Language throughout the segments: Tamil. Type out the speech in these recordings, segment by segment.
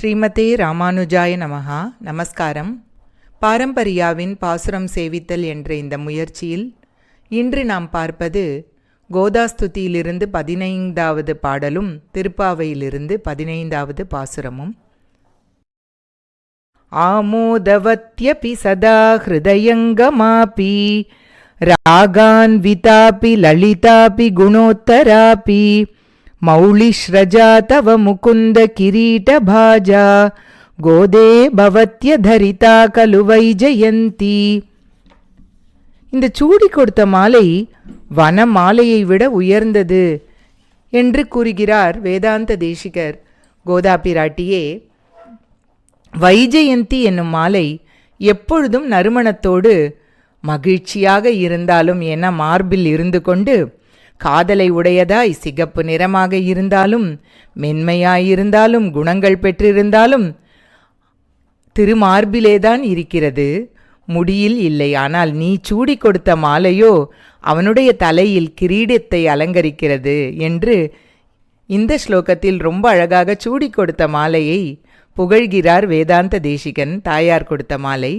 ஸ்ரீமதே ராமானுஜாய நமஹா. நமஸ்காரம். பாரம்பரியாவின் பாசுரம் சேவித்தல் என்ற இந்த முயற்சியில் இன்று நாம் பார்ப்பது கோதாஸ்துதியிலிருந்து பதினைந்தாவது பாடலும் திருப்பாவையிலிருந்து பதினைந்தாவது பாசுரமும். ஆமோதவத்யபி சதா ஹிருதயங்கமாபி ராகான்விதாபி லலிதாபி குணோத்தராபி मौलिश्रजा तव मुकुन्द किरीटभाजा गोदे भवत्यधरिता खलु வைஜயந்தி இந்த சூடி கொடுத்த மாலை வன மாலையை விட உயர்ந்தது என்று கூறுகிறார் வேதாந்த தேசிகர் கோதா பிராட்டியே வைஜெயந்தி என்னும் மாலை எப்பொழுதும் நறுமணத்தோடு மகிழ்ச்சியாக இருந்தாலும் என மார்பில் இருந்து கொண்டு காதலை உடையதாய் சிகப்பு நிறமாக இருந்தாலும் மென்மையாயிருந்தாலும் குணங்கள் பெற்றிருந்தாலும் திருமார்பிலேதான் இருக்கிறது. முடியில் இல்லை. ஆனால் நீ சூடி கொடுத்த மாலையோ அவனுடைய தலையில் கிரீடத்தை அலங்கரிக்கிறது என்று இந்த ஸ்லோகத்தில் ரொம்ப அழகாக சூடி கொடுத்த மாலையை புகழ்கிறார் வேதாந்த தேசிகன் தாயார் கொடுத்த மாலை.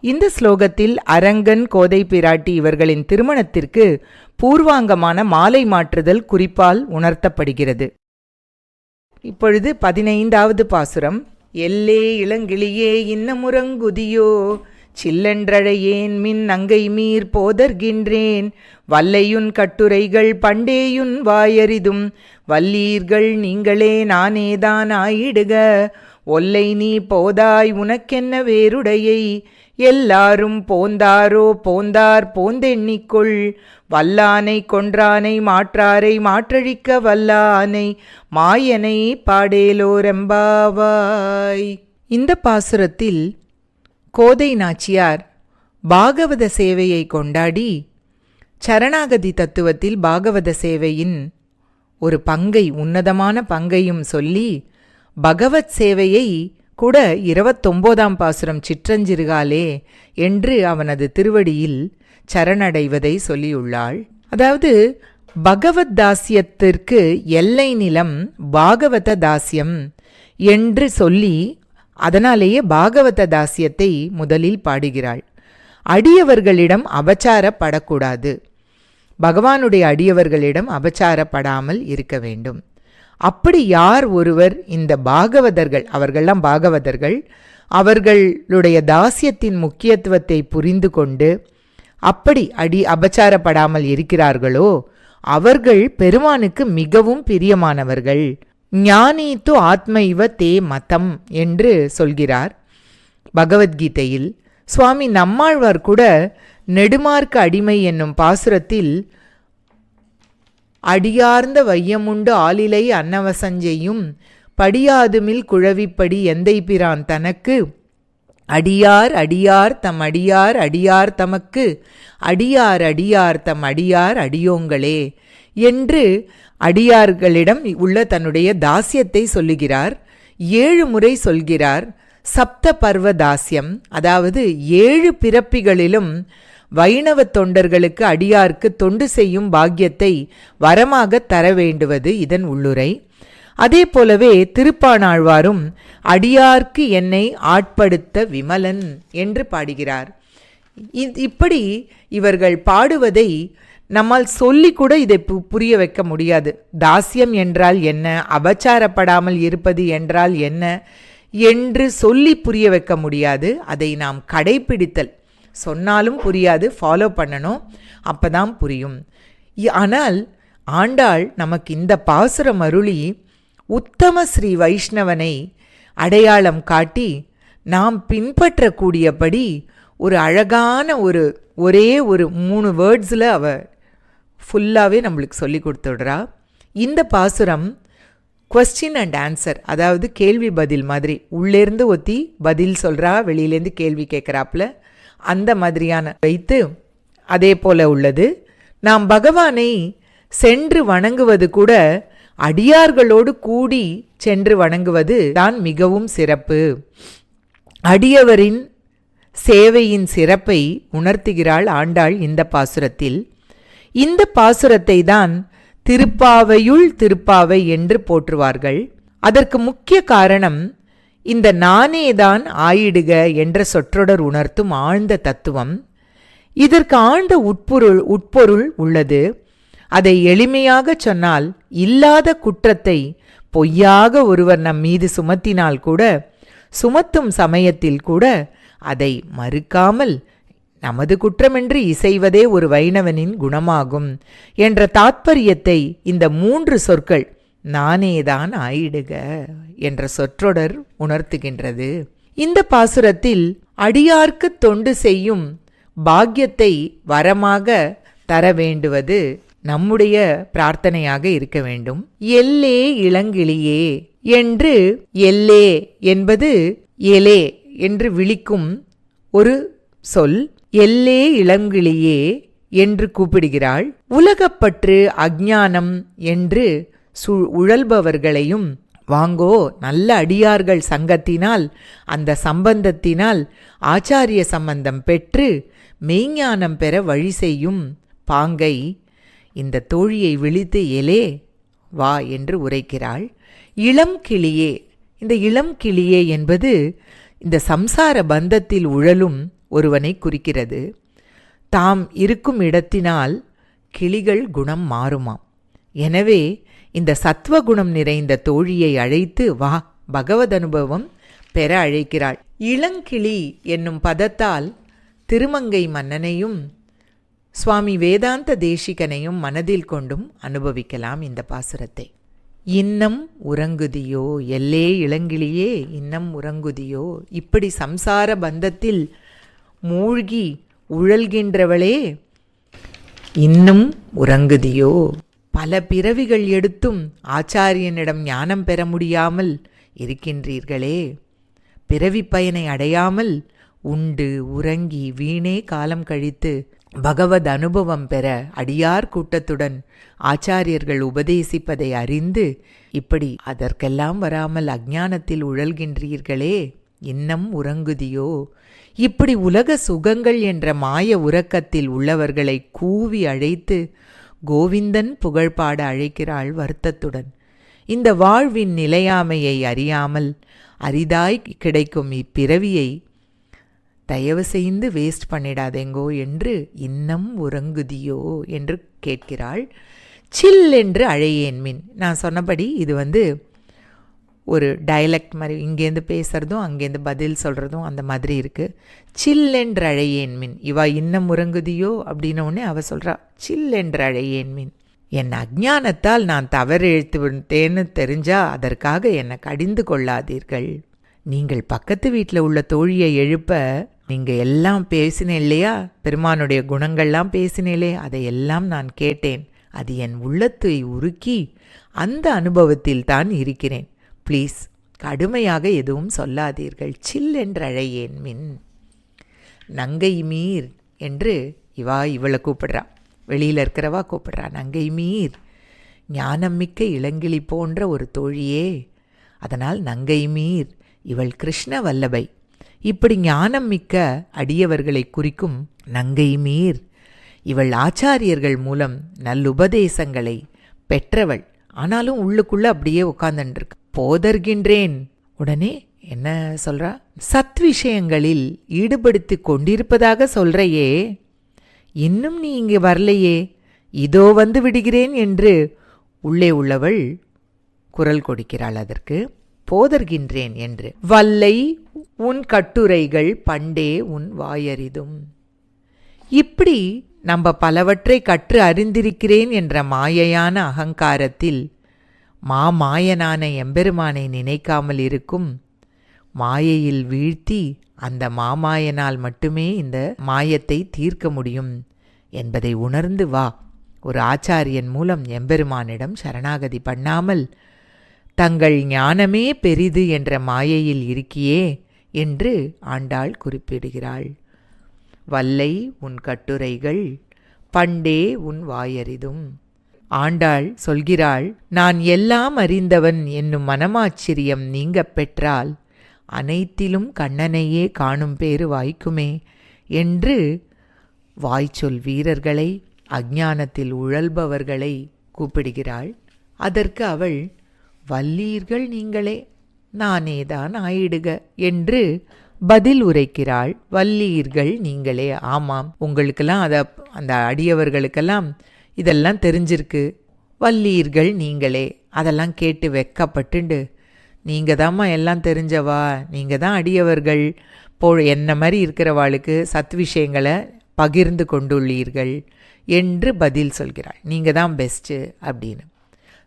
இந்த ஸ்லோகத்தில் அரங்கன் கோதை பிராட்டி இவர்களின் திருமணத்திற்கு பூர்வாங்கமான மாலை மாற்றுதல் குறிப்பால் உணர்த்தப்படுகிறது. இப்பொழுது பதினைந்தாவது பாசுரம். எல்லே இளங்கிளியே இன்னமுறங்குதியோ சில்லென்றழையேன் மின் அங்கை மீர் போதர்கின்றேன் வல்லையுன் கட்டுரைகள் பண்டேயுன் வாயறிதும். வல்லீர்கள் நீங்களே நானேதான் ஆயிடுக. ஒல்லை நீ போதாய் உனக்கென்ன வேறுடையை? எல்லாரும் போந்தாரோ போந்தார் போந்தெண்ணிக்கொள். வல்லானை கொன்றானை மாற்றாரை மாற்றழிக்க வல்லானை மாயனை பாடேலோரெம்பாவாய் இந்த பாசுரத்தில் கோதை நாச்சியார் பாகவத சேவையை கொண்டாடி சரணாகதி தத்துவத்தில் பாகவத சேவையின் ஒரு பங்கை உன்னதமான பங்கையும் சொல்லி பகவத் சேவையை கூட இருபத்தொம்போதாம் பாசுரம் சிற்றஞ்சிறுகாலே என்று அவனது திருவடியில் சரணடைவதை சொல்லியுள்ளாள். அதாவது பகவத் தாசியத்திற்கு எல்லை நிலம் பாகவத தாசியம் என்று சொல்லி அதனாலேயே பாகவத தாசியத்தை முதலில் பாடுகிறாள். அடியவர்களிடம் அபச்சாரப்படக்கூடாது. பகவானுடைய அடியவர்களிடம் அபச்சாரப்படாமல் இருக்க வேண்டும். அப்படி யார் ஒருவர் இந்த பாகவதர்கள் அவர்கள்லாம் பாகவதர்கள் அவர்களுடைய தாசியத்தின் முக்கியத்துவத்தை புரிந்து கொண்டு அப்படி அடி அபச்சாரப்படாமல் இருக்கிறார்களோ அவர்கள் பெருமானுக்கு மிகவும் பிரியமானவர்கள். ஞானீத்து ஆத்மைவ தே மதம் என்று சொல்கிறார் பகவத்கீதையில். சுவாமி நம்மாழ்வார் கூட நெடுமார்க்க அடிமை என்னும் பாசுரத்தில் அடியார்ந்த வையமுண்டு ஆளிலை அன்னவசஞ்செய்யும். படியாதுமில் குழவிப்படி எந்தை பிரான் தனக்கு. அடியார் அடியார் தம் அடியார் அடியார் தமக்கு. அடியார் அடியார் தம் அடியார் அடியோங்களே. என்று அடியார்களிடம் உள்ள தன்னுடைய தாசியத்தை சொல்லுகிறார். ஏழு முறை சொல்கிறார். சப்த பர்வ தாசியம் அதாவது ஏழு பிறப்பிகளிலும் வைணவ தொண்டர்களுக்கு அடியார்க்கு தொண்டு செய்யும் பாக்கியத்தை வரமாக தர வேண்டுவது இதன் உள்ளுரை. அதே போலவே திருப்பானாழ்வாரும் அடியார்க்கு என்னை ஆட்படுத்த விமலன் என்று பாடுகிறார். இப்படி இவர்கள் பாடுவதை நம்மால் சொல்லி கூட இதை புரிய வைக்க முடியாது. தாசியம் என்றால் என்ன? அபச்சாரப்படாமல் இருப்பது என்றால் என்ன? என்று சொல்லி புரிய வைக்க முடியாது. அதை நாம் கடைபிடித்தல் சொன்னாலும் புரியாது ஃபாலோ பண்ணணும் அப்போ தான் புரியும் ஆனால் ஆண்டாள் நமக்கு இந்த பாசுரம் அருளி உத்தம ஸ்ரீ வைஷ்ணவனை அடையாளம் காட்டி நாம் பின்பற்றக்கூடியபடி ஒரு அழகான ஒரு ஒரே ஒரு மூணு வேர்ட்ஸில் அவ ஃபுல்லாகவே நம்மளுக்கு சொல்லி கொடுத்துடுறா. இந்த பாசுரம் கொஸ்டின் அண்ட் ஆன்சர் அதாவது கேள்வி பதில் மாதிரி உள்ளேருந்து ஒத்தி பதில் சொல்கிறா வெளியிலேருந்து கேள்வி கேட்குறாப்புல. அந்த மாதிரியான வைத்து அதே போல உள்ளது. நாம் பகவானை சென்று வணங்குவது கூட அடியார்களோடு கூடி சென்று வணங்குவது தான் மிகவும் சிறப்பு. அடியவரின் சேவையின் சிறப்பை உணர்த்துகிறாள் ஆண்டாள் இந்த பாசுரத்தில். இந்த பாசுரத்தை தான் திருப்பாவையுள் திருப்பாவை என்று போற்றுவார்கள். அதற்கு முக்கிய காரணம் இந்த நானேதான் ஆயிடுக என்ற சொற்றொடர் உணர்த்தும் ஆழ்ந்த தத்துவம் இதற்கு ஆழ்ந்த உட்பொருள் உட்பொருள் உள்ளது. அதை எளிமையாகச் சொன்னால் இல்லாத குற்றத்தை பொய்யாக ஒருவர் நம் மீது சுமத்தினால் கூட சுமத்தும் சமயத்தில் கூட அதை மறுக்காமல் நமது குற்றமென்று இசைவதே ஒரு வைணவனின் குணமாகும் என்ற தாத்பரியத்தை இந்த மூன்று சொற்கள் நானேதான் ஆயிடுக என்ற சொற்றொடர் உணர்த்துகின்றது. இந்த பாசுரத்தில் அடியார்க்கு தொண்டு செய்யும் பாக்கியத்தை வரமாக தர வேண்டுவது நம்முடைய பிரார்த்தனையாக இருக்க வேண்டும். எல்லே இளங்கிளியே என்று எல்லே என்பது எலே என்று விழிக்கும் ஒரு சொல். எல்லே இளங்கிளியே என்று கூப்பிடுகிறாள். உலகப்பற்று அஜ்ஞானம் என்று சு உழல்பவர்களையும் வாங்கோ நல்ல அடியார்கள் சங்கத்தினால் அந்த சம்பந்தத்தினால் ஆச்சாரிய சம்பந்தம் பெற்று மெய்ஞானம் பெற வழி செய்யும் பாங்கை இந்த தோழியை விழித்து எலே வா என்று உரைக்கிறாள். இளம் கிளியே இந்த இளம் கிளியே என்பது இந்த சம்சார பந்தத்தில் உழலும் ஒருவனை குறிக்கிறது. தாம் இருக்கும் இடத்தினால் கிளிகள் குணம் மாறுமாம். எனவே இந்த சத்வகுணம் நிறைந்த தோழியை அழைத்து வா பகவத் அனுபவம் பெற அழைக்கிறாள். இளங்கிளி என்னும் பதத்தால் திருமங்கை மன்னனையும் சுவாமி வேதாந்த தேசிகனையும் மனதில் கொண்டும் அனுபவிக்கலாம் இந்த பாசுரத்தை. இன்னம் உறங்குதியோ எல்லே இளங்கிளியே இன்னம் உறங்குதியோ இப்படி சம்சார பந்தத்தில் மூழ்கி உழல்கின்றவளே இன்னும் உறங்குதியோ. பல பிறவிகள் எடுத்தும் ஆச்சாரியனிடம் ஞானம் பெற முடியாமல் இருக்கின்றீர்களே. பிறவி பயனை அடையாமல் உண்டு உறங்கி வீணே காலம் கழித்து பகவத் அனுபவம் பெற அடியார் கூட்டத்துடன் ஆச்சாரியர்கள் உபதேசிப்பதை அறிந்து இப்படி அதற்கெல்லாம் வராமல் அஞ்ஞானத்தில் உழல்கின்றீர்களே. இன்னம் உறங்குதியோ? இப்படி உலக சுகங்கள் என்ற மாய உறக்கத்தில் உள்ளவர்களை கூவி அழைத்து கோவிந்தன் புகழ்பாட அழைக்கிறாள் வருத்தத்துடன். இந்த வாழ்வின் நிலையாமையை அறியாமல் அரிதாய் கிடைக்கும் இப்பிறவியை தயவு செய்து வேஸ்ட் பண்ணிடாதேங்கோ என்று இன்னம் உறங்குதியோ என்று கேட்கிறாள். சில் என்று அழையேன் மின். நான் சொன்னபடி இது வந்து ஒரு டைலக்ட் மாதிரி இங்கேருந்து பேசுகிறதும் அங்கேருந்து பதில் சொல்கிறதும் அந்த மாதிரி இருக்குது சில்லென்ற அழையேன் மின் இவா இன்னம் முறங்குதியோ அப்படின்னோடனே அவள் சொல்கிறா சில்லென்ற அழையேன் மின் என் அஜ்ஞானத்தால் நான் தவறு இழுத்து விட்டேன்னு தெரிஞ்சா அதற்காக என்னை கடிந்து கொள்ளாதீர்கள். நீங்கள் பக்கத்து வீட்டில் உள்ள தோழியை எழுப்ப நீங்கள் எல்லாம் பேசினேன் இல்லையா? பெருமானுடைய குணங்கள்லாம் பேசினேலே அதையெல்லாம் நான் கேட்டேன். அது என் உள்ளத்தை உருக்கி அந்த அனுபவத்தில் தான் இருக்கிறேன். ப்ளீஸ் கடுமையாக எதுவும் சொல்லாதீர்கள். சில் என்றழையேன் மின். நங்கை மீர் என்று இவா இவளை கூப்பிடுறா. வெளியில் இருக்கிறவா கூப்பிடுறா. நங்கை மீர் ஞானமிக்க இளங்கிளி போன்ற ஒரு தோழியே. அதனால் நங்கை மீர் இவள் கிருஷ்ண வல்லபை. இப்படி ஞானம் மிக்க அடியவர்களை குறிக்கும் நங்கை மீர். இவள் ஆச்சாரியர்கள் மூலம் நல்லுபதேசங்களை பெற்றவள். ஆனாலும் உள்ளுக்குள்ளே அப்படியே உட்காந்துட்டுருக்கு போதர்கின்றேன். உடனே என்ன சொல்றா? சத் விஷயங்களில் ஈடுபடுத்தி கொண்டிருப்பதாக சொல்றையே. இன்னும் நீ இங்கே வரலையே. இதோ வந்து விடுகிறேன் என்று உள்ளே உள்ளவள் குரல் கொடுக்கிறாள் அதற்கு. போதர்கின்றேன் என்று. வல்லை உன் கட்டுரைகள் பண்டே உன் வாயறிதும். இப்படி நம்ம பலவற்றை கற்று அறிந்திருக்கிறேன் என்ற மாயையான அகங்காரத்தில் மாமாயனான எம்பெருமானை நினைக்காமல் இருக்கும் மாயையில் வீழ்த்தி அந்த மாமாயனால் மட்டுமே இந்த மாயத்தை தீர்க்க முடியும் என்பதை உணர்ந்து வா. ஒரு ஆச்சாரியன் மூலம் எம்பெருமானிடம் சரணாகதி பண்ணாமல் தங்கள் ஞானமே பெரிது என்ற மாயையில் இருக்கியே என்று ஆண்டாள் குறிப்பிடுகிறாள். வல்லை உன் கட்டுரைகள் பண்டே உன் வாயறிதும். ஆண்டாள் சொல்கிறாள் நான் எல்லாம் அறிந்தவன் என்னும் மனமாச்சரியம் நீங்க பெற்றால் அனைத்திலும் கண்ணனையே காணும் பேறு வாய்க்குமே என்று வாய்ச்சொல் வீரர்களை அஞ்ஞானத்தில் உழல்பவர்களை கூப்பிடுகிறாள். அதற்கு அவள் வல்லீர்கள் நீங்களே நானேதான் ஆயிடுக என்று பதில் உரைக்கிறாள். வல்லீர்கள் நீங்களே ஆமாம் உங்களுக்கெல்லாம் அதை அந்த அடியவர்களுக்கெல்லாம் இதெல்லாம் தெரிஞ்சிருக்கு. வல்லீர்கள் நீங்களே. அதெல்லாம் கேட்டு வெக்கப்பட்டுண்டு. நீங்கள் தாம்மா எல்லாம் தெரிஞ்சவா? நீங்கள் தான் அடியவர்கள். போ என்ன மாதிரி இருக்கிறவாளுக்கு சத் விஷயங்களை பகிர்ந்து கொண்டுள்ளீர்கள் என்று பதில் சொல்கிறாள். நீங்கள் தான் பெஸ்ட்டு அப்படின்னு.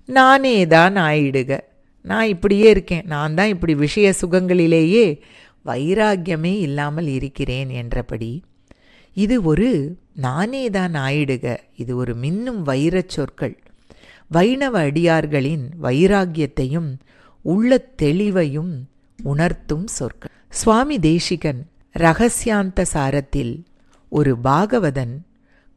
நானே தான் ஆயிடுக. நான் இப்படியே இருக்கேன். நான் தான் இப்படி விஷய சுகங்களிலேயே வைராக்கியமே இல்லாமல் இருக்கிறேன் என்றபடி. இது ஒரு நானே தான் ஆயிடுக. இது ஒரு மின்னும் வைரச் சொற்கள். வைணவ அடியார்களின் வைராக்கியத்தையும் உள்ள தெளிவையும் உணர்த்தும் சொற்கள். சுவாமி தேசிகன் ரகசியாந்த சாரத்தில் ஒரு பாகவதன்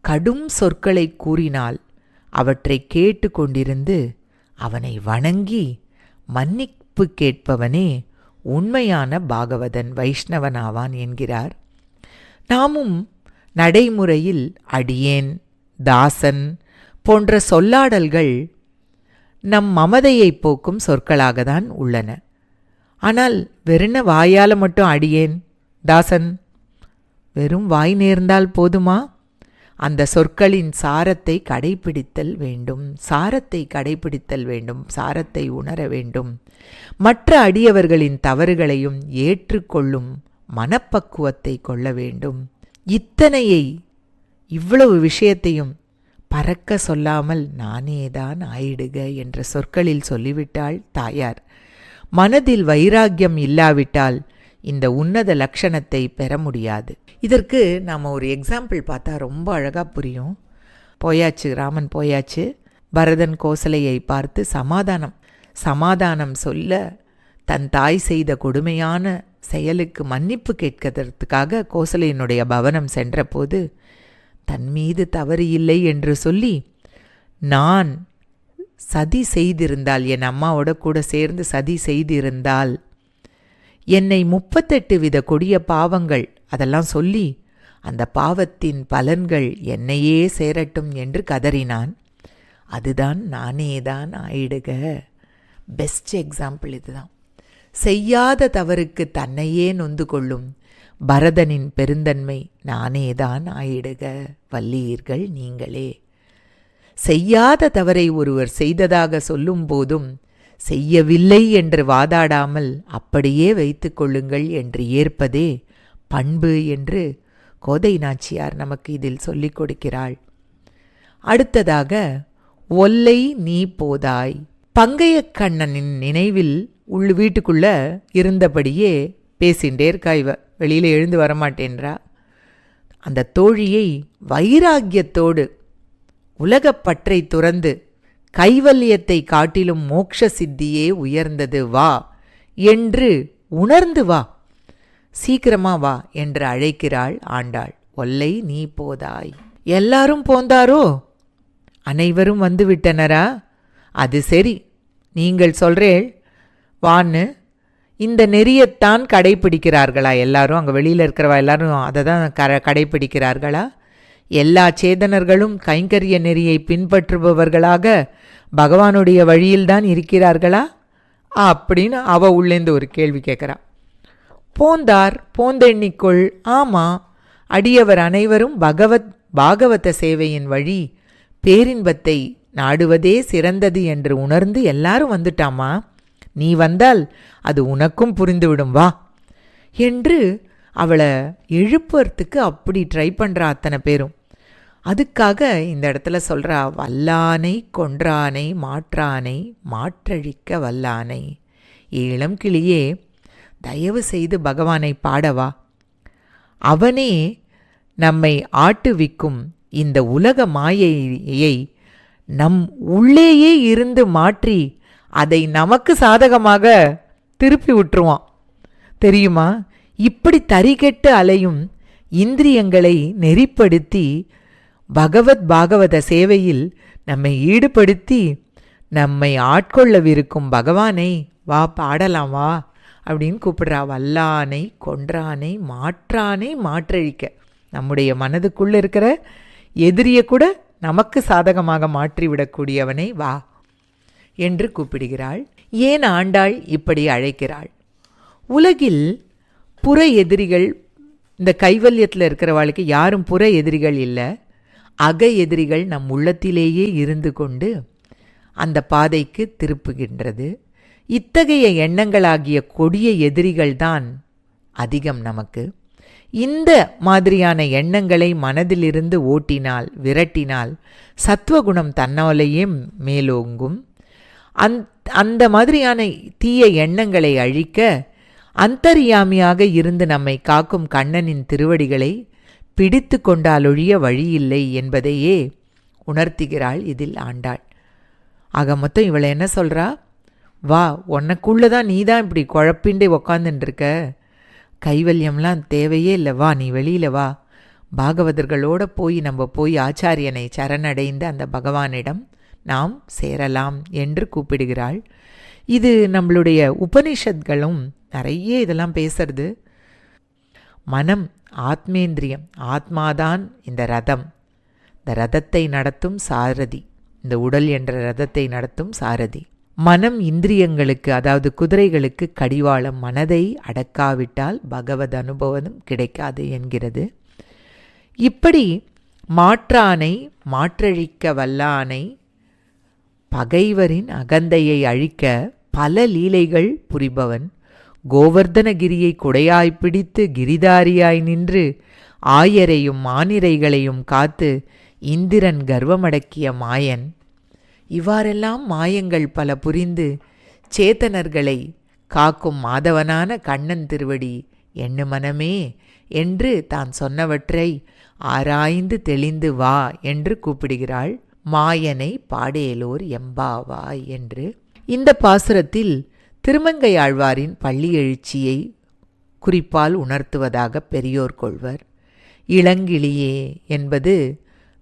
கடும் சொற்களை கூறினால் அவற்றை கேட்டு கொண்டிருந்து அவனை வணங்கி மன்னிப்பு கேட்பவனே உண்மையான பாகவதன் வைஷ்ணவனாவான் என்கிறார். நாமும் நடைமுறையில் அடியேன் தாசன் போன்ற சொல்லாடல்கள் நம் மமதையை போக்கும் சொற்களாக தான் உள்ளன. ஆனால் வெறுன வாயால் மட்டும் அடியேன் தாசன்? வெறும் வாய் நேர்ந்தால் போதுமா? அந்த சொற்களின் சாரத்தை கடைபிடித்தல் வேண்டும் சாரத்தை கடைபிடித்தல் வேண்டும் சாரத்தை உணர வேண்டும். மற்ற அடியவர்களின் தவறுகளையும் ஏற்றுக்கொள்ளும் மனப்பக்குவத்தை கொள்ள வேண்டும். இத்தனையை இவ்வளவு விஷயத்தையும் பறக்க சொல்லாமல் நானேதான் ஆயிடுக என்ற சொற்களில் சொல்லிவிட்டாள் தாயார். மனதில் வைராக்கியம் இல்லாவிட்டால் இந்த உன்னத லட்சணத்தை பெற முடியாது. இதற்கு நாம் ஒரு எக்ஸாம்பிள் பார்த்தா ரொம்ப அழகாக புரியும். போயாச்சு ராமன் போயாச்சு. பரதன் கோசலையை பார்த்து சமாதானம் சமாதானம் சொல்ல தன் தாய் செய்த கொடுமையான செயலுக்கு மன்னிப்பு கேட்கறதுக்காக கோசலையினுடைய பவனம் சென்றபோது தன் மீது தவறு இல்லை என்று சொல்லி நான் சதி செய்திருந்தால் என் அம்மாவோட கூட சேர்ந்து சதி செய்திருந்தால் என்னை முப்பத்தெட்டு வித கொடிய பாவங்கள் அதெல்லாம் சொல்லி அந்த பாவத்தின் பலன்கள் என்னையே சேரட்டும் என்று கதறினான். அதுதான் நானே தான் ஆயிடுக. பெஸ்ட் எக்ஸாம்பிள் இதுதான். செய்யாத தவறுக்கு தன்னையே நொந்து கொள்ளும் பரதனின் பெருந்தன்மை நானேதான் ஆயிடுக வல்லீர்கள் நீங்களே. செய்யாத தவறை ஒருவர் செய்ததாக சொல்லும் போதும் செய்யவில்லை என்று வாதாடாமல் அப்படியே வைத்து கொள்ளுங்கள் என்று ஏற்பதே பண்பு என்று கோதை நாச்சியார் நமக்கு இதில் சொல்லிக் கொடுக்கிறாள். அடுத்ததாக ஒல்லை நீ போதாய். பங்கைய கண்ணனின் நினைவில் உள் வீட்டுக்குள்ளே இருந்தபடியே பேசிண்டே இருக்கா இவ. வெளியில் எழுந்து வரமாட்டேன்றா. அந்த தோழியை வைராக்கியத்தோடு உலகப்பற்றை துறந்து கைவல்யத்தை காட்டிலும் மோக்ஷ சித்தியே உயர்ந்தது வா என்று உணர்ந்து வா. சீக்கிரமா வா என்று அழைக்கிறாள் ஆண்டாள். ஒல்லை நீ போதாய். எல்லாரும் போந்தாரோ? அனைவரும் வந்துவிட்டனரா? அது சரி நீங்கள் சொல்றேள். வான்னு இந்த நெறியைத்தான் கடைபிடிக்கிறார்களா எல்லாரும் அங்கே வெளியில் இருக்கிறவா? எல்லாரும் அதை தான் க கடைபிடிக்கிறார்களா எல்லா சேதனர்களும் கைங்கரிய நெறியை பின்பற்றுபவர்களாக பகவானுடைய வழியில்தான் இருக்கிறார்களா? அப்படின்னு அவ உள்ளேந்து ஒரு கேள்வி கேட்குறா. போந்தார் போந்தெண்ணிக்குள் ஆமா அடியவர் அனைவரும் பகவத் பாகவத சேவையின் வழி பேரின்பத்தை நாடுவதே சிறந்தது என்று உணர்ந்து எல்லாரும் வந்துட்டாமா? நீ வந்தால் அது உனக்கும் புரிந்துவிடும் வா. என்று அவளை எழுப்புறதுக்கு அப்படி ட்ரை பண்ணுறா அத்தனை பேரும். அதுக்காக இந்த இடத்துல சொல்கிறா வல்லானை கொன்றானை மாற்றானை மாற்றழிக்க வல்லானை. ஏளம் கிளியே தயவு செய்து பகவானை பாடவா அவனே நம்மை ஆட்டுவிக்கும் இந்த உலக மாயையை நம் உள்ளேயே இருந்து மாற்றி அதை நமக்கு சாதகமாக திருப்பி விட்டுருவான். தெரியுமா? இப்படி தறிகெட்டு அலையும் இந்திரியங்களை நெறிப்படுத்தி பகவத் பாகவத சேவையில் நம்மை ஈடுபடுத்தி நம்மை ஆட்கொள்ளவிருக்கும் பகவானை வா பாடலாம் வா அப்படின்னு கூப்பிடுறா. வல்லானை கொன்றானை மாற்றானை மாற்றழிக்க. நம்முடைய மனதுக்குள்ளே இருக்கிற எதிரியை கூட நமக்கு சாதகமாக மாற்றிவிடக்கூடியவனை வா. என்று கூப்பிடுகிறாள். ஏன் ஆண்டாள் இப்படி அழைக்கிறாள்? உலகில் புற எதிரிகள் இந்த கைவல்யத்தில் இருக்கிறவாளுக்கு யாரும் புற எதிரிகள் இல்லை. அக எதிரிகள் நம் உள்ளத்திலேயே இருந்து கொண்டு அந்த பாதைக்கு திருப்புகின்றது. இத்தகைய எண்ணங்களாகிய கொடிய எதிரிகள்தான் அதிகம் நமக்கு. இந்த மாதிரியான எண்ணங்களை மனதிலிருந்து ஓட்டினால் விரட்டினால் சத்துவகுணம் தன்னாலேயே மேலோங்கும். அந் அந்த மாதிரியான தீய எண்ணங்களை அழிக்க அந்தரியாமியாக இருந்து நம்மை காக்கும் கண்ணனின் திருவடிகளை பிடித்து கொண்டாலொழிய வழியில்லை என்பதையே உணர்த்துகிறாள் இதில் ஆண்டாள். ஆக மொத்தம் இவளை என்ன சொல்கிறா வா உனக்குள்ளே தான் நீ தான் இப்படி குழப்பிண்டே உக்காந்துட்டுருக்க கைவல்யம்லாம் தேவையே இல்லை. வா நீ வெளியில் வா. பாகவதர்களோட போய் நம்ம போய் ஆச்சாரியனை சரணடைந்து அந்த பகவானிடம் நாம் சேரலாம் என்று கூப்பிடுகிறாள். இது நம்மளுடைய உபனிஷத்களும் நிறைய இதெல்லாம் பேசுறது. மனம் ஆத்மேந்திரியம் ஆத்மாதான் இந்த ரதம். இந்த ரதத்தை நடத்தும் சாரதி இந்த உடல் என்ற ரதத்தை நடத்தும் சாரதி. மனம் இந்திரியங்களுக்கு அதாவது குதிரைகளுக்கு கடிவாளம் மனதை அடக்காவிட்டால் பகவத் அனுபவம் கிடைக்காது என்கிறது. இப்படி மாற்றானை மாற்றழிக்க வல்லானை பகைவரின் அகந்தையை அழிக்க பல லீலைகள் புரிபவன். கோவர்தனகிரியை குடையாய் பிடித்து கிரிதாரியாய் நின்று ஆயரையும் மானிரைகளையும் காத்து இந்திரன் கர்வமடக்கிய மாயன். இவ்வாறெல்லாம் மாயங்கள் பல புரிந்து சேத்தனர்களை காக்கும் மாதவனான கண்ணன் திருவடி எண்ணு மனமே என்று தான் சொன்னவற்றை ஆராய்ந்து தெளிந்து வா என்று கூப்பிடுகிறாள். மாயனை பாடேலோர் எம்பாவாய் என்று. இந்த பாசுரத்தில் திருமங்கையாழ்வாரின் பள்ளி எழுச்சியை குறிப்பால் உணர்த்துவதாக பெரியோர் கொள்வர். இளங்கிளியே என்பது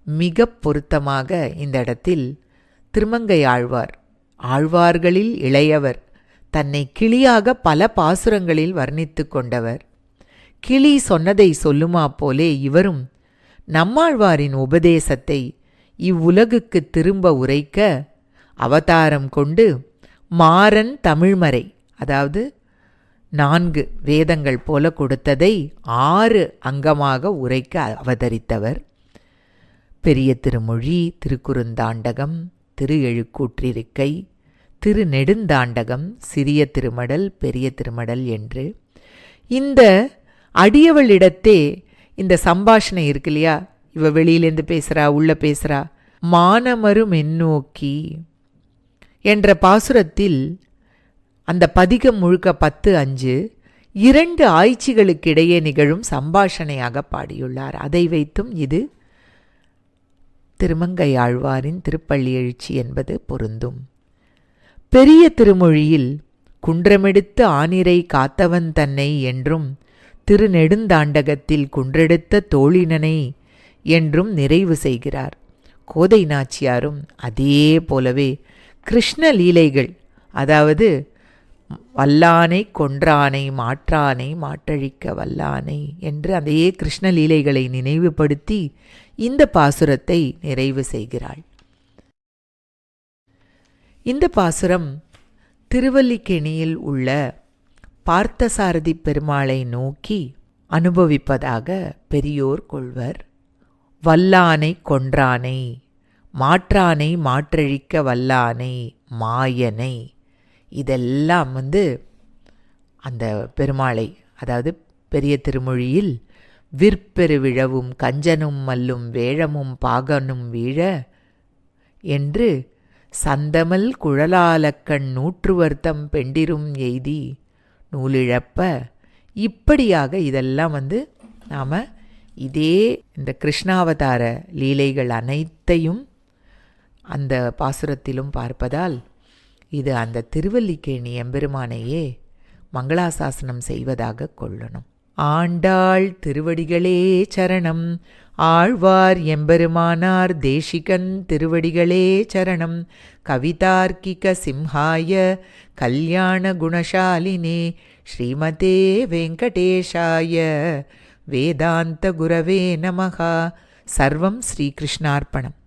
மிக பொருத்தமாக இந்த இடத்தில் திருமங்கை ஆழ்வார் ஆழ்வார்களில் இளையவர் தன்னை கிளியாக பல பாசுரங்களில் வர்ணித்து கொண்டவர். கிளி சொன்னதை சொல்லுமா போலே இவரும் நம்மாழ்வாரின் உபதேசத்தை இவ்வுலகுக்கு திரும்ப உரைக்க அவதாரம் கொண்டு மாறன் தமிழ்மறை அதாவது நான்கு வேதங்கள் போல கொடுத்ததை ஆறு அங்கமாக உரைக்க அவதரித்தவர். பெரிய திருமொழி திருக்குறுந்தாண்டகம் திரு எழுக்கூற்றிருக்கை திரு நெடுந்தாண்டகம் சிறிய திருமடல் பெரிய திருமடல் என்று. இந்த அடியவளிடத்தே இந்த சம்பாஷணை இருக்கு இல்லையா? இவ வெளியிலேருந்து பேசுகிறா உள்ள பேசுகிறா மானமரும் மென்னோக்கி என்ற பாசுரத்தில் அந்த பதிகம் முழுக்க பத்து அஞ்சு இரண்டு ஆய்ச்சிகளுக்கிடையே நிகழும் சம்பாஷணையாக பாடியுள்ளார். அதை வைத்தும் இது திருமங்கையாழ்வாரின் திருப்பள்ளி எழுச்சி என்பது பொருந்தும். பெரிய திருமொழியில் குன்றமெடுத்து ஆனிரை காத்தவன் தன்னை என்றும் திருநெடுந்தாண்டகத்தில் குன்றெடுத்த தோழினனை என்றும் நிறைவு செய்கிறார். கோதை நாச்சியாரும் அதே போலவே கிருஷ்ண லீலைகள் அதாவது வல்லானை கொன்றானை மாற்றானை மாற்றழிக்க வல்லானை என்று அதே கிருஷ்ண லீலைகளை நினைவுபடுத்தி இந்த பாசுரத்தை நிறைவு செய்கிறாள். இந்த பாசுரம் திருவல்லிக்கெணியில் உள்ள பார்த்தசாரதி பெருமாளை நோக்கி அனுபவிப்பதாக பெரியோர் கொள்வர். வல்லானை கொன்றானை மாற்றானை மாற்றழிக்க வல்லானை மாயனை. இதெல்லாம் வந்து அந்த பெருமாளை அதாவது பெரிய திருமொழியில் விற்பெருவிழவும் கஞ்சனும் மல்லும் வேழமும் பாகனும் வீழ என்று சந்தமல் குழலாலக்கண் நூற்றுவர்த்தம் பெண்டிரும் எய்தி நூலிழப்ப. இப்படியாக இதெல்லாம் வந்து நாம் இதே இந்த கிருஷ்ணாவதார லீலைகள் அனைத்தையும் அந்த பாசுரத்திலும் பார்ப்பதால் இது அந்த திருவல்லிக்கேணி எம்பெருமானையே மங்களாசாசனம் செய்வதாக கொள்ளணும். ஆண்டாள் திருவடிகளே சரணம். ஆழ்வார் எம்பெருமானார் தேசிகன் திருவடிகளே சரணம். கவிதார்க்கிக சிம்ஹாய கல்யாண குணசாலினே ஸ்ரீமதே வெங்கடேஷாய. வேதாந்த குரவே நமகா சர்வம் ஸ்ரீகிருஷ்ணார்ப்பணம்